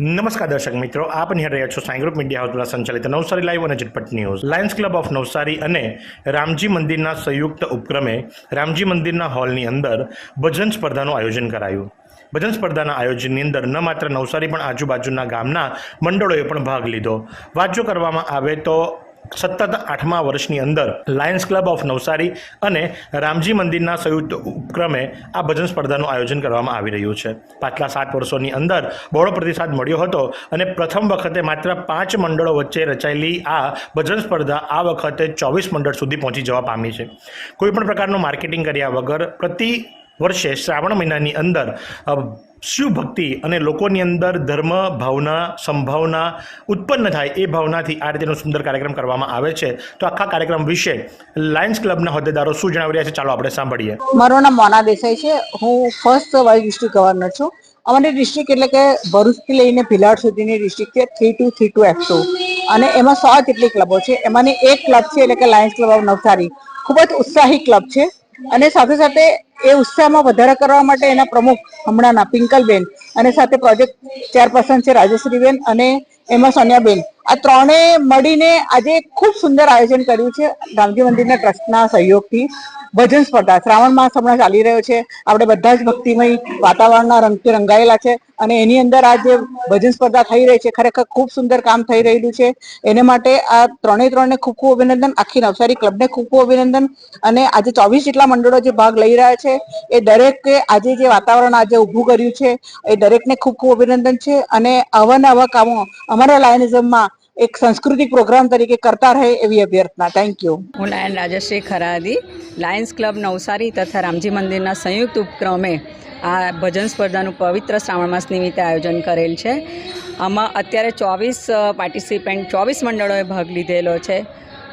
નમસ્કાર દર્શક મિત્રો, આપ નિહાળ રહ્યા છો સાંઈ ગ્રુપ મીડિયા હાઉસ દ્વારા સંચાલિત નવસારી લાઈવ અને ઝટપટ news. Lions Club of Navsari અને રામજી મંદિરના સંયુક્ત ઉપક્રમે રામજી મંદિરના હોલની અંદર ભજન સ્પર્ધાનું આયોજન કરાયું. ભજન સ્પર્ધાના આયોજનની અંદર ન માત્ર નવસારી પણ આજુબાજુના ગામના મંડળોએ પણ ભાગ લીધો. જો કરવામાં આવે તો સતત આઠમા વર્ષની અંદર લાયન્સ ક્લબ ઓફ નવસારી અને રામજી મંદિરના સંયુક્ત ઉપક્રમે આ ભજન સ્પર્ધાનું આયોજન કરવામાં આવી રહ્યું છે. પાછલા સાત વર્ષોની અંદર બહોળો પ્રતિસાદ મળ્યો હતો અને પ્રથમ વખતે માત્ર પાંચ મંડળો વચ્ચે રચાયેલી આ ભજન સ્પર્ધા આ વખતે ચોવીસ મંડળ સુધી પહોંચી જવા પામી છે. કોઈપણ પ્રકારનું માર્કેટિંગ કર્યા વગર પ્રતિ વર્ષે શ્રાવણ મહિનાની અંદર શિવ ભક્તિ અને લોકોની અંદર ધર્મ, ભાવના, સંભાવના ઉત્પન્ન થાય એ ભાવનાથી આ રીતેનો સુંદર કાર્યક્રમ કરવામાં આવે છે. તો આખા કાર્યક્રમ વિશે લાયન્સ ક્લબના હોદ્દેદારો શું જણાવી રહ્યા છે? ચાલો આપણે સાંભળીએ. મારું નામ મોના દેસાઈ છે. હું ફર્સ્ટ વાઇસ ડિસ્ટ્રિક્ટ ગવર્નર છું. અમારી ડિસ્ટ્રિક્ટ એટલે કે ભરૂચથી લઈને ભિલાડ સુધીની ડિસ્ટ્રિક્ટ છે three two three two F two. અને એમાં સો જેટલી ક્લબો છે. એમાંની એક ક્લબ છે એટલે કે લાયન્સ ક્લબ ઓફ નવસારી ખૂબ જ ઉત્સાહી ક્લબ છે. અને સાથે સાથે એ ઉત્સાહમાં વધારા કરવા માટે એના પ્રમુખ હમણાંના પિંકલબેન અને સાથે પ્રોજેક્ટ ચેરપર્સન છે રાજેશ્રીબેન અને એમાં સોનિયાબેન. આ ત્રણેય મળીને આજે ખૂબ સુંદર આયોજન કર્યું છે. રામજી મંદિરના ટ્રસ્ટના સહયોગથી ભજન સ્પર્ધા, શ્રાવણ માસ હમણાં ચાલી રહ્યો છે. આપણે બધા જ ભક્તિમય વાતાવરણના રંગથી રંગાયેલા છે અને એની અંદર આ જે ભજન સ્પર્ધા થઈ રહી છે, ખરેખર ખૂબ સુંદર કામ થઈ રહેલું છે. એને માટે આ ત્રણેય ત્રણને ખૂબ ખૂબ અભિનંદન, આખી નવસારી ક્લબને ખૂબ ખૂબ અભિનંદન અને આજે ચોવીસ જેટલા મંડળો જે ભાગ લઈ રહ્યા છે, એ દરેકે આજે જે વાતાવરણ આજે ઊભું કર્યું છે, એ દરેકને ખૂબ ખૂબ અભિનંદન છે અને આવા ને આવા કામો અમારા લાયનિઝમમાં એક સાંસ્કૃતિક પ્રોગ્રામ તરીકે કરતા રહે એવી અભ્યર્થના. થેન્ક યુ હું lion Rajshri Kharadi, Lions Club Navsari તથા રામજી મંદિરના સંયુક્ત ઉપક્રમે આ ભજન સ્પર્ધાનું પવિત્ર શ્રાવણ માસ નિમિત્તે આયોજન કરેલ છે. આમાં અત્યારે ચોવીસ પાર્ટિસિપન્ટ ચોવીસ મંડળોએ ભાગ લીધેલો છે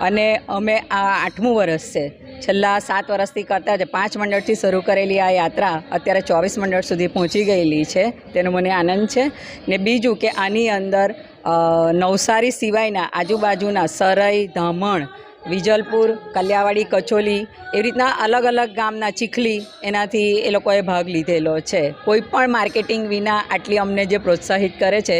અને અમે આ આઠમું વર્ષ છે. છેલ્લા સાત વર્ષથી કરતા જ પાંચ મંડળથી શરૂ કરેલી આ યાત્રા અત્યારે ચોવીસ મંડળ સુધી પહોંચી ગયેલી છે. તેનો મને આનંદ છે. ને બીજું કે આની અંદર નવસારી સિવાયના આજુબાજુના સરઈ ધામણ વિજલપુર, કલ્યાવાડી, કચોલી એવી રીતના અલગ અલગ ગામના ચીખલી એનાથી એ લોકોએ ભાગ લીધેલો છે. કોઈ પણ માર્કેટિંગ વિના આટલી અમને જે પ્રોત્સાહિત કરે છે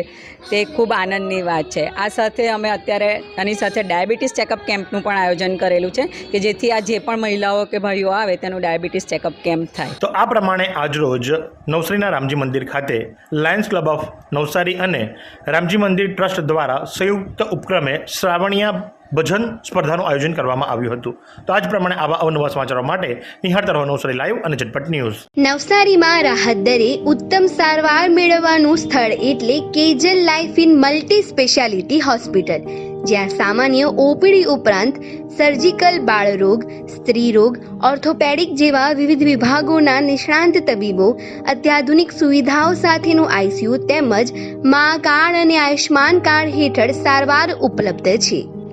તે ખૂબ આનંદની વાત છે. આ સાથે અમે અત્યારે આની સાથે ડાયાબિટીસ ચેકઅપ કેમ્પનું પણ આયોજન કરેલું છે કે જેથી આ જે પણ મહિલાઓ કે ભાઈઓ આવે તેનું ડાયાબિટીસ ચેકઅપ કેમ્પ થાય. તો આ પ્રમાણે આજરોજ નવસારીના રામજી મંદિર ખાતે લાયન્સ ક્લબ ઓફ નવસારી અને રામજી મંદિર ટ્રસ્ટ દ્વારા સંયુક્ત ઉપક્રમે શ્રાવણીયા ભજન સ્પર્ધાનું આયોજન કરવામાં આવ્યું હતું. તો આજ પ્રમાણે આવા અવનવા સમાચારો માટે નિહાળતા રહો નવસારી લાઈવ અને ઝટપટ ન્યૂઝ. નવસારીમાં રાહત દરે ઉત્તમ સારવાર મેળવવાનું સ્થળ એટલે Kejal life in multi speciality hospital, જ્યાં સામાન્ય ઓપીડી ઉપરાંત સર્જિકલ બાળરોગ, સ્ત્રીરોગ, ઓર્થોપેડિક જેવા વિવિધ વિભાગોના નિષ્ણાંત તબીબો, અત્યાધુનિક સુવિધાઓ સાથેનું આઈસીયુ તેમજ મા કાર્ડ અને આયુષ્માન કાર્ડ હેઠળ સારવાર ઉપલબ્ધ છે.